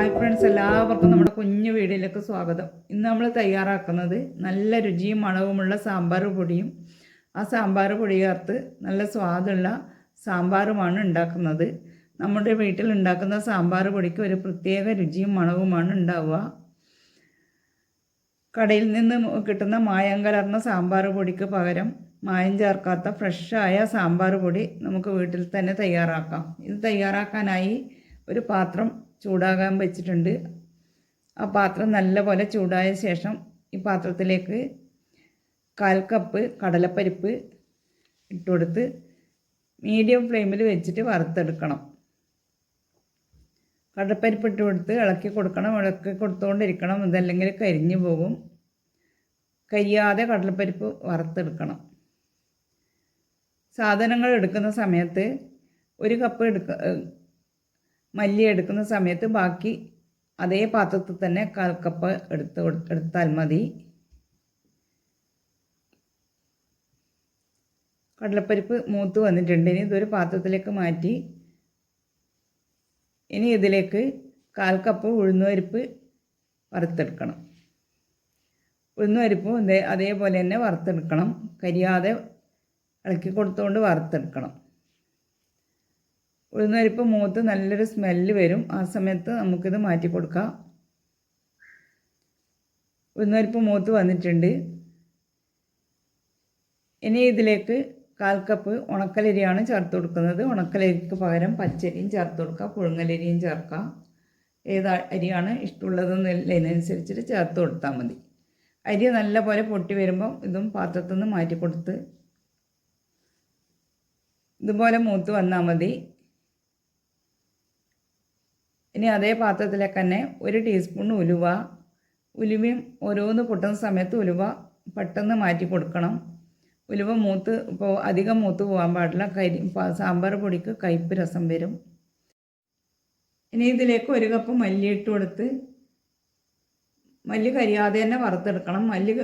Hi friends എല്ലാവർക്കും നമ്മുടെ കുഞ്ഞു വീടിലേക്ക് സ്വാഗതം. ഇന്ന് നമ്മൾ തയ്യാറാക്കുന്നത് നല്ല രുചിയും മണവുമുള്ള സാമ്പാർ പൊടിയും ആ സാമ്പാർ പൊടി ചേർത്ത് നല്ല സ്വാദുള്ള സാമ്പാറുമാണ് ഉണ്ടാക്കുന്നത്. നമ്മുടെ വീട്ടിൽ ഉണ്ടാക്കുന്ന സാമ്പാർ പൊടിക്ക് ഒരു പ്രത്യേക രുചിയും മണവുമാണ് ഉണ്ടാവുക. കടയിൽ നിന്ന് കിട്ടുന്ന മായം കലർന്ന സാമ്പാർ പൊടിക്ക് പകരം മായം ചേർക്കാത്ത ഫ്രഷായ സാമ്പാർ പൊടി നമുക്ക് വീട്ടിൽ തന്നെ തയ്യാറാക്കാം. ഇത് തയ്യാറാക്കാനായി ഒരു പാത്രം ചൂടാകാൻ വെച്ചിട്ടുണ്ട്. ആ പാത്രം നല്ലപോലെ ചൂടായ ശേഷം ഈ പാത്രത്തിലേക്ക് കാൽ കപ്പ് കടലപ്പരിപ്പ് ഇട്ടുകൊടുത്ത് മീഡിയം ഫ്ലെയിമിൽ വെച്ചിട്ട് വറുത്തെടുക്കണം. കടലപ്പരിപ്പ് ഇട്ട് കൊടുത്ത് ഇളക്കി കൊടുക്കണം. ഇളക്കി കൊടുത്തുകൊണ്ടിരിക്കണം ഇതല്ലെങ്കിൽ കരിഞ്ഞു പോകും. കരിയാതെ കടലപ്പരിപ്പ് വറുത്തെടുക്കണം. സാധനങ്ങൾ എടുക്കുന്ന സമയത്ത് ഒരു കപ്പ് എടുക്ക മല്ലി എടുക്കുന്ന സമയത്ത് ബാക്കി അതേ പാത്രത്തിൽ തന്നെ കാൽ കപ്പ് എടുത്ത് എടുത്താൽ മതി. കടലപ്പരിപ്പ് മൂത്ത് വന്നിട്ടുണ്ട്. ഇനി ഇതൊരു പാത്രത്തിലേക്ക് മാറ്റി ഇനി ഇതിലേക്ക് കാൽ കപ്പ് ഉഴുന്നുപരിപ്പ് വറുത്തെടുക്കണം. ഉഴുന്നുപരിപ്പും ഇതേ അതേപോലെ തന്നെ വറുത്തെടുക്കണം. കരിയാതെ ഇളക്കി കൊടുത്തുകൊണ്ട് വറുത്തെടുക്കണം. ഉഴുന്നുപരിപ്പ് മൂത്ത് നല്ലൊരു സ്മെല്ല് വരും. ആ സമയത്ത് നമുക്കിത് മാറ്റി കൊടുക്കാം. ഉഴുന്നരിപ്പ് മൂത്ത് വന്നിട്ടുണ്ട്. ഇനി ഇതിലേക്ക് കാൽ കപ്പ് ഉണക്കലരിയാണ് ചേർത്ത് കൊടുക്കുന്നത്. ഉണക്കലരിക്ക് പകരം പച്ചരിയും ചേർത്ത് കൊടുക്കുക പുഴുങ്ങലരിയും ചേർക്കാം. ഏത് അരിയാണ് ഇഷ്ടമുള്ളതെന്നുള്ളതിനനുസരിച്ചിട്ട് ചേർത്ത് കൊടുത്താൽ മതി. അരി നല്ലപോലെ പൊട്ടി വരുമ്പം ഇതും പാത്രത്തിൽ നിന്ന് മാറ്റി കൊടുത്ത് ഇതുപോലെ മൂത്ത് വന്നാൽ മതി. ഇനി അതേ പാത്രത്തിലേക്ക് തന്നെ ഒരു ടീസ്പൂൺ ഉലുവ. ഉലുവയും ഓരോന്ന് പൊട്ടുന്ന സമയത്ത് ഉലുവ പെട്ടെന്ന് മാറ്റി കൊടുക്കണം. ഉലുവ മൂത്ത് ഇപ്പോൾ അധികം മൂത്ത് പോകാൻ പാടില്ല. കരി സാമ്പാർ പൊടിക്ക് കയ്പ്പ് രസം വരും. ഇനി ഇതിലേക്ക് ഒരു കപ്പ് മല്ലി ഇട്ട് കൊടുത്ത് മല്ലി കരിയാതെ തന്നെ വറുത്തെടുക്കണം. മല്ലി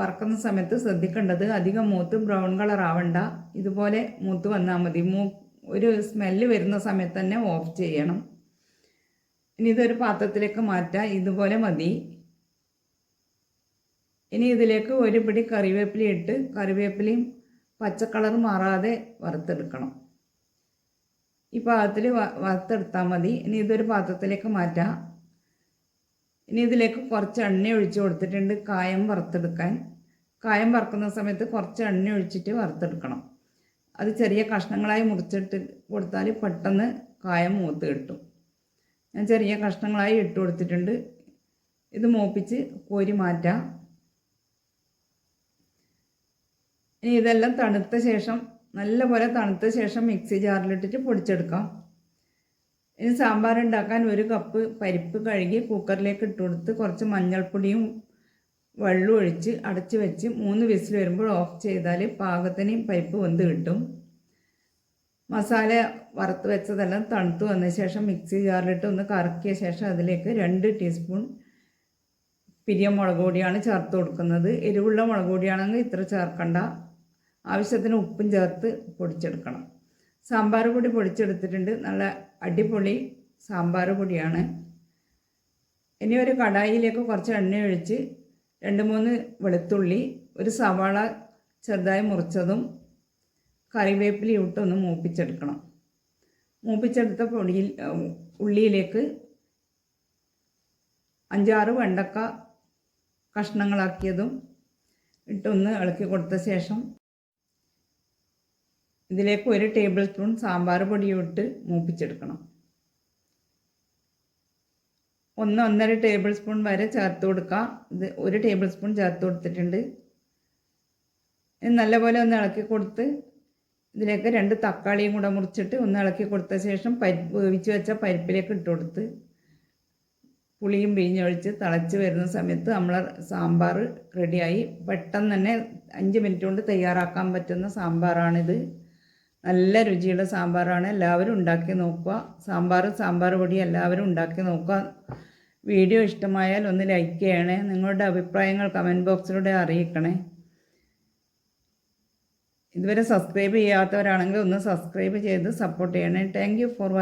വറക്കുന്ന സമയത്ത് ശ്രദ്ധിക്കേണ്ടത് അധികം മൂത്ത് ബ്രൗൺ കളർ ആവണ്ട. ഇതുപോലെ മൂത്ത് വന്നാൽ മതി. മൂ ഒരു സ്മെല്ല് വരുന്ന സമയത്ത് തന്നെ ഓഫ് ചെയ്യണം. ഇനി ഇതൊരു പാത്രത്തിലേക്ക് മാറ്റാം ഇതുപോലെ മതി. ഇനി ഇതിലേക്ക് ഒരു പിടി കറിവേപ്പില ഇട്ട് കറിവേപ്പിലയും പച്ചക്കളർ കളർ മാറാതെ വറുത്തെടുക്കണം. ഈ പാകത്തിൽ വറുത്തെടുത്താൽ മതി. ഇനി ഇതൊരു പാത്രത്തിലേക്ക് മാറ്റാം. ഇനി ഇതിലേക്ക് കുറച്ച് എണ്ണ ഒഴിച്ച് കൊടുത്തിട്ടുണ്ട് കായം വറുത്തെടുക്കാൻ. കായം വറുക്കുന്ന സമയത്ത് കുറച്ച് എണ്ണ ഒഴിച്ചിട്ട് വറുത്തെടുക്കണം. അത് ചെറിയ കഷ്ണങ്ങളായി മുറിച്ചിട്ട് കൊടുത്താൽ പെട്ടെന്ന് കായം മൂത്ത് കിട്ടും. ഞാൻ ചെറിയ കഷ്ണങ്ങളായി ഇട്ട് കൊടുത്തിട്ടുണ്ട്. ഇത് മോപ്പിച്ച് കോരി മാറ്റാം. ഇനി ഇതെല്ലാം തണുത്ത ശേഷം നല്ലപോലെ തണുത്ത ശേഷം മിക്സി ജാറിലിട്ടിട്ട് പൊടിച്ചെടുക്കാം. ഇനി സാമ്പാർ ഉണ്ടാക്കാൻ ഒരു കപ്പ് പരിപ്പ് കഴുകി കുക്കറിലേക്ക് ഇട്ട് കൊടുത്ത് കുറച്ച് മഞ്ഞൾപ്പൊടിയും വെള്ളം ഒഴിച്ച് അടച്ച് വെച്ച് മൂന്ന് വിസിൽ വരുമ്പോൾ ഓഫ് ചെയ്താൽ പാകത്തിന് പരിപ്പ് വെന്ത് കിട്ടും. മസാല വറുത്ത് വെച്ചതെല്ലാം തണുത്ത് വന്ന ശേഷം മിക്സി ജാറിലിട്ട് ഒന്ന് കറക്കിയ ശേഷം അതിലേക്ക് രണ്ട് ടീസ്പൂൺ പിരിയ മുളക് പൊടിയാണ് ചേർത്ത് കൊടുക്കുന്നത്. എരിവുള്ള മുളക് പൊടിയാണെങ്കിൽ ഇത്ര ചേർക്കണ്ട. ആവശ്യത്തിന് ഉപ്പും ചേർത്ത് പൊടിച്ചെടുക്കണം. സാമ്പാർ പൊടി പൊടിച്ചെടുത്തിട്ടുണ്ട്. നല്ല അടിപൊളി സാമ്പാർ പൊടിയാണ്. ഇനി ഒരു കടായിലേക്ക് കുറച്ച് എണ്ണ ഒഴിച്ച് രണ്ട് മൂന്ന് വെളുത്തുള്ളി ഒരു സവാള ചെറുതായി മുറിച്ചതും കറിവേപ്പില ഇട്ടൊന്ന് മൂപ്പിച്ചെടുക്കണം. മൂപ്പിച്ചെടുത്ത പൊടിയിൽ ഉള്ളിയിലേക്ക് അഞ്ചാറ് വെണ്ടക്ക കഷ്ണങ്ങളാക്കിയതും ഇട്ടൊന്ന് ഇളക്കി കൊടുത്ത ശേഷം ഇതിലേക്ക് ഒരു ടേബിൾ സ്പൂൺ സാമ്പാർ പൊടിയും ഇട്ട് മൂപ്പിച്ചെടുക്കണം. ഒന്ന് ഒന്നര ടേബിൾ സ്പൂൺ വരെ ചേർത്ത് കൊടുക്കുക ഇത് ഒരു ടേബിൾ സ്പൂൺ ചേർത്ത് കൊടുത്തിട്ടുണ്ട്. നല്ലപോലെ ഒന്ന് ഇളക്കി കൊടുത്ത് ഇതിലേക്ക് രണ്ട് തക്കാളിയും കൂടെ മുറിച്ചിട്ട് ഒന്ന് ഇളക്കി കൊടുത്ത ശേഷം പരിപ്പ് വേവിച്ച് വെച്ച പരിപ്പിലേക്ക് ഇട്ട് കൊടുത്ത് പുളിയും പിഴിഞ്ഞൊഴിച്ച് തിളച്ച് വരുന്ന സമയത്ത് നമ്മൾ സാമ്പാർ റെഡിയായി. പെട്ടെന്ന് തന്നെ അഞ്ച് മിനിറ്റ് കൊണ്ട് തയ്യാറാക്കാൻ പറ്റുന്ന സാമ്പാറാണിത്. നല്ല രുചിയുള്ള സാമ്പാറാണ്. എല്ലാവരും ഉണ്ടാക്കി നോക്കുക. സാമ്പാർ സാമ്പാർ പൊടി എല്ലാവരും ഉണ്ടാക്കി നോക്കുക. വീഡിയോ ഇഷ്ടമായാൽ ഒന്ന് ലൈക്ക് ചെയ്യണേ. നിങ്ങളുടെ അഭിപ്രായങ്ങൾ കമന്റ് ബോക്സിലൂടെ അറിയിക്കണേ. ഇതുവരെ സബ്സ്ക്രൈബ് ചെയ്യാത്തവരാണെങ്കിൽ ഒന്ന് സബ്സ്ക്രൈബ് ചെയ്ത് സപ്പോർട്ട് ചെയ്യണേ. Thank for